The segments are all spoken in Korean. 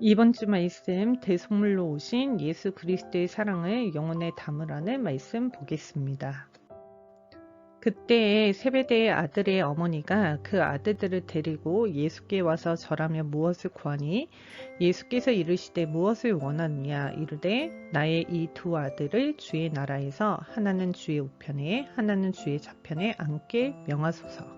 이번 주 말씀 대속물로 오신 예수 그리스도의 사랑을 영혼에 담으라는 말씀 보겠습니다. 그때에 세베대의 아들의 어머니가 그 아들들을 데리고 예수께 와서 절하며 무엇을 구하니 예수께서 이르시되 무엇을 원하느냐 이르되 나의 이 두 아들을 주의 나라에서 하나는 주의 우편에 하나는 주의 좌편에 앉게 명하소서.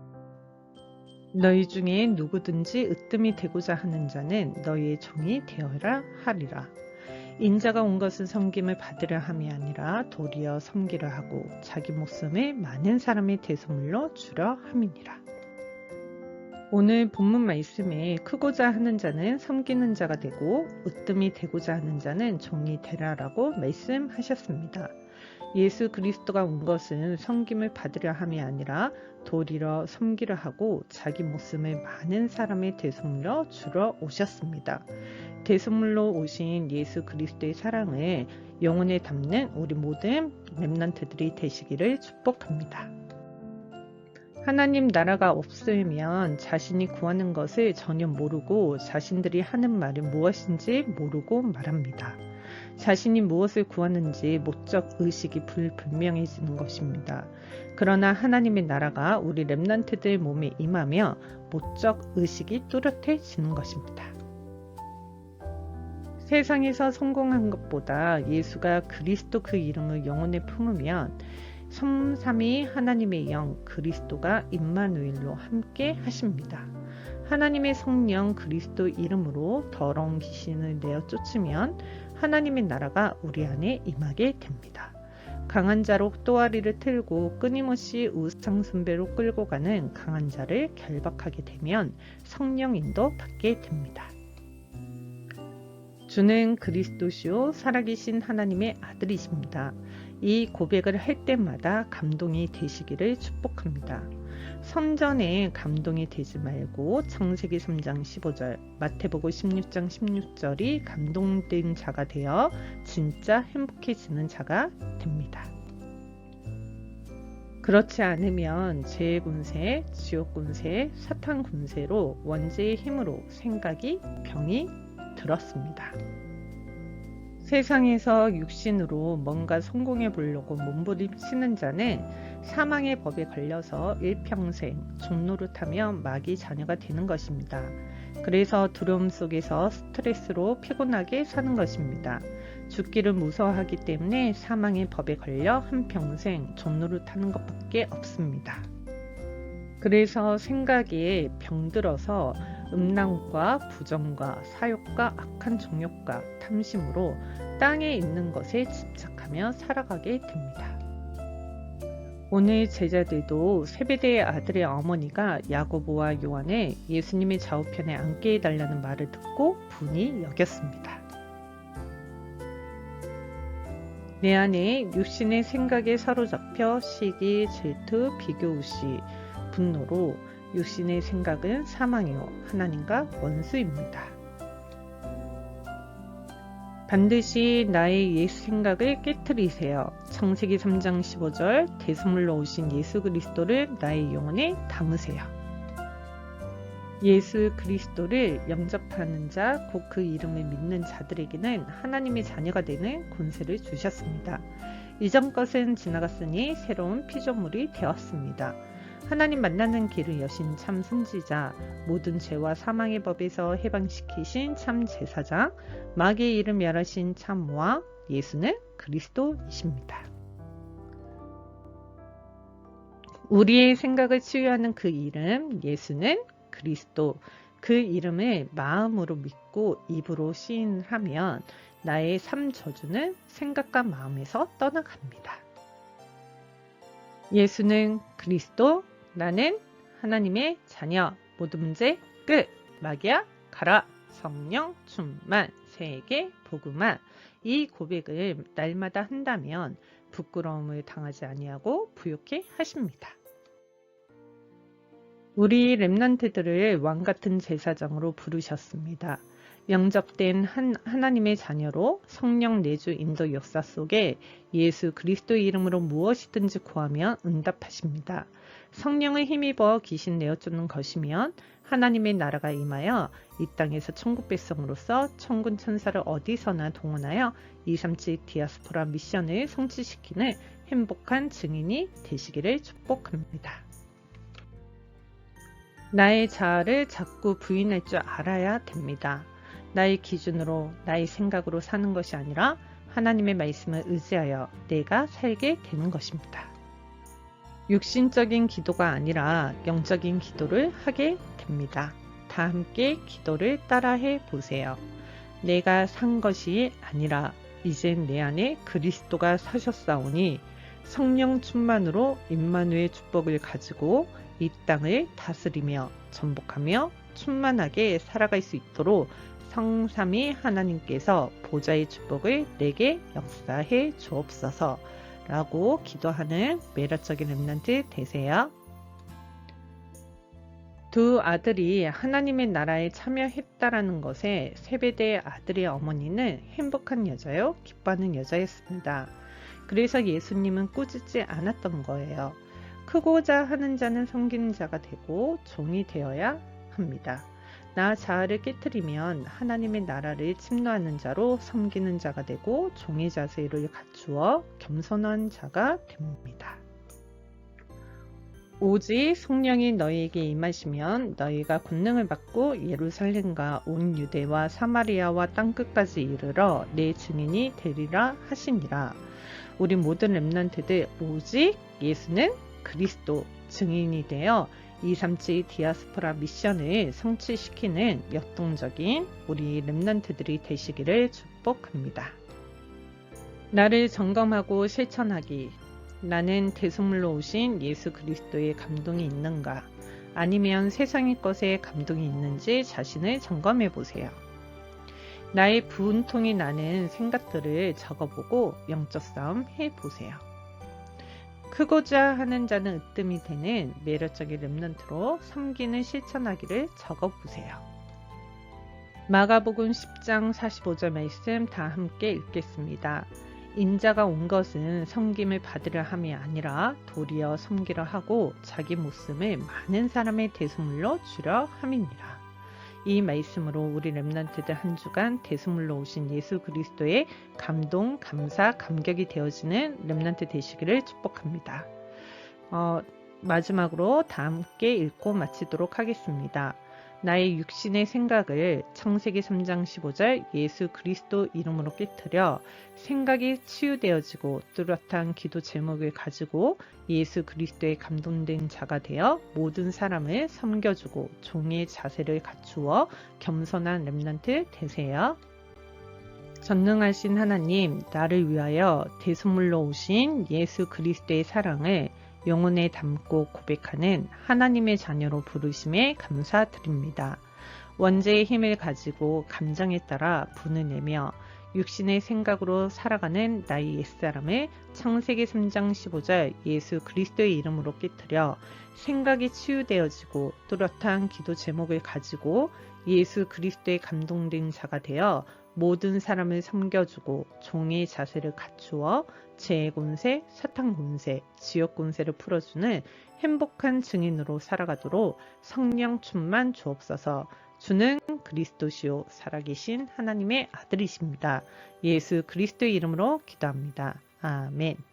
너희 중에 누구든지 으뜸이 되고자 하는 자는 너희의 종이 되어라 하리라. 인자가 온 것은 섬김을 받으려 함이 아니라 도리어 섬기려 하고 자기 목숨을 많은 사람의 대소물로 주려 함이니라. 오늘 본문 말씀에 크고자 하는 자는 섬기는 자가 되고 으뜸이 되고자 하는 자는 종이 되라라고 말씀하셨습니다. 예수 그리스도가 온 것은 섬김을 받으려 함이 아니라 도리러 섬기려 하고 자기 목숨을 많은 사람의 대속물로 주러 오셨습니다. 대속물로 오신 예수 그리스도의 사랑을 영혼에 담는 우리 모든 렘넌트들이 되시기를 축복합니다. 하나님 나라가 없으면 자신이 구하는 것을 전혀 모르고 자신들이 하는 말이 무엇인지 모르고 말합니다. 자신이 무엇을 구하는지 목적 의식이 불분명해지는 것입니다. 그러나 하나님의 나라가 우리 렘넌트들 몸에 임하며 목적 의식이 뚜렷해지는 것입니다. 세상에서 성공한 것보다 예수가 그리스도 그 이름을 영혼에 품으면 섬삼이 하나님의 영 그리스도가 임마누엘로 함께 하십니다. 하나님의 성령 그리스도 이름으로 더러운 귀신을 내어 쫓으면 하나님의 나라가 우리 안에 임하게 됩니다. 강한 자로 또아리를 틀고 끊임없이 우상 숭배로 끌고 가는 강한 자를 결박하게 되면 성령 인도 받게 됩니다. 주는 그리스도시요 살아계신 하나님의 아들이십니다. 이 고백을 할 때마다 감동이 되시기를 축복합니다. 선전에 감동이 되지 말고 창세기 3장 15절, 마태복음 16장 16절이 감동된 자가 되어 진짜 행복해지는 자가 됩니다. 그렇지 않으면 죄의 군세, 지옥 군세, 사탄 군세로 원죄의 힘으로 생각이 병이 들었습니다. 세상에서 육신으로 뭔가 성공해 보려고 몸부림치는 자는 사망의 법에 걸려서 일평생 종로를타며 마귀 자녀가 되는 것입니다. 그래서 두려움 속에서 스트레스로 피곤하게 사는 것입니다. 죽기를 무서워하기 때문에 사망의 법에 걸려 한평생 타는 것밖에 없습니다. 그래서 생각에 병들어서 음란과 부정과 사욕과 악한 정욕과 탐심으로 땅에 있는 것에 집착하며 살아가게 됩니다. 오늘 제자들도 세베대의 아들의 어머니가 야고보와 요한을 예수님의 좌우편에 앉게 해달라는 말을 듣고 분이 여겼습니다. 내 안에 육신의 생각에 사로잡혀 시기, 질투, 비교의식, 분노로 육신의 생각은 사망이요 하나님과 원수입니다. 반드시 나의 옛 생각을 깨뜨리세요. 창세기 3장 15절 대선물로 오신 예수 그리스도를 나의 영혼에 담으세요. 예수 그리스도를 영접하는 자, 곧 그 이름을 믿는 자들에게는 하나님의 자녀가 되는 권세를 주셨습니다. 이전 것은 지나갔으니 새로운 피조물이 되었습니다. 하나님 만나는 길을 여신 참 선지자, 모든 죄와 사망의 법에서 해방시키신 참 제사장, 마귀의 이름 멸하신 참 모아, 예수는 그리스도이십니다. 우리의 생각을 치유하는 그 이름 예수는 그리스도 그 이름을 마음으로 믿고 입으로 시인하면 나의 삶 저주는 생각과 마음에서 떠나갑니다. 예수는 그리스도 나는 하나님의 자녀 모든 문제 끝 마귀야 가라 성령 충만 세계 복음화 이 고백을 날마다 한다면 부끄러움을 당하지 아니하고 부욕해 하십니다. 우리 렘넌트들을 왕 같은 제사장으로 부르셨습니다. 영접된 한, 하나님의 자녀로 성령 내주 인도 역사 속에 예수 그리스도 이름으로 무엇이든지 구하면 응답하십니다. 성령을 힘입어 귀신 내어쫓는 것이면 하나님의 나라가 임하여 이 땅에서 천국 백성으로서 천군 천사를 어디서나 동원하여 237 디아스포라 미션을 성취시키는 행복한 증인이 되시기를 축복합니다. 나의 자아를 자꾸 부인할 줄 알아야 됩니다. 나의 기준으로, 나의 생각으로 사는 것이 아니라 하나님의 말씀을 의지하여 내가 살게 되는 것입니다. 육신적인 기도가 아니라 영적인 기도를 하게 됩니다. 다 함께 기도를 따라해 보세요. 내가 산 것이 아니라 이젠 내 안에 그리스도가 사셨사오니 성령 충만으로 임마누의 축복을 가지고 이 땅을 다스리며 전복하며 충만하게 살아갈 수 있도록 성삼위 하나님께서 보좌의 축복을 내게 역사해 주옵소서 라고 기도하는 매력적인 랩런트 되세요. 두 아들이 하나님의 나라에 참여했다라는 것에 세배대 아들의 어머니는 행복한 여자요, 기뻐하는 여자였습니다. 그래서 예수님은 꾸짖지 않았던 거예요. 크고자 하는 자는 섬기는 자가 되고 종이 되어야 합니다. 나 자아를 깨뜨리면 하나님의 나라를 침노하는 자로 섬기는 자가 되고 종의 자세를 갖추어 겸손한 자가 됩니다. 오직 성령이 너희에게 임하시면 너희가 권능을 받고 예루살렘과 온 유대와 사마리아와 땅끝까지 이르러 내 증인이 되리라 하시니라. 우리 모든 렘넌트들 오직 예수는 그리스도 증인이 되어 237 디아스포라 미션을 성취시키는 역동적인 우리 렘넌트들이 되시기를 축복합니다. 나를 점검하고 실천하기. 나는 대속물로 오신 예수 그리스도의 감동이 있는가? 아니면 세상의 것에 감동이 있는지 자신을 점검해 보세요. 나의 분통이 나는 생각들을 적어보고 영적 싸움 해 보세요. 크고자 하는 자는 으뜸이 되는 매력적인 랩런트로 섬기는 실천하기를 적어보세요. 마가복음 10장 45절 말씀 다 함께 읽겠습니다. 인자가 온 것은 섬김을 받으려 함이 아니라 도리어 섬기려 하고 자기 모습을 많은 사람의 대소물로 주려 함이니라. 이 말씀으로 우리 렘넌트들 한 주간 대수물로 오신 예수 그리스도의 감동, 감사, 감격이 되어지는 렘넌트 되시기를 축복합니다. 어, 마지막으로 다 함께 읽고 마치도록 하겠습니다. 나의 육신의 생각을 창세기 3장 15절 예수 그리스도 이름으로 깨뜨려 생각이 치유되어지고 뚜렷한 기도 제목을 가지고 예수 그리스도의 감동된 자가 되어 모든 사람을 섬겨주고 종의 자세를 갖추어 겸손한 렘넌트 되세요. 전능하신 하나님, 나를 위하여 대선물로 오신 예수 그리스도의 사랑을 영혼에 담고 고백하는 하나님의 자녀로 부르심에 감사드립니다. 원죄의 힘을 가지고 감정에 따라 분을 내며 육신의 생각으로 살아가는 나의 옛사람을 창세기 3장 15절 예수 그리스도의 이름으로 깨뜨려 생각이 치유되어지고 뚜렷한 기도 제목을 가지고 예수 그리스도의 감동된 자가 되어 모든 사람을 섬겨주고 종의 자세를 갖추어 재해곤세, 사탕곤세, 지역곤세를 풀어주는 행복한 증인으로 살아가도록 성령 충만 주옵소서 주는 그리스도시요 살아계신 하나님의 아들이십니다. 예수 그리스도의 이름으로 기도합니다. 아멘.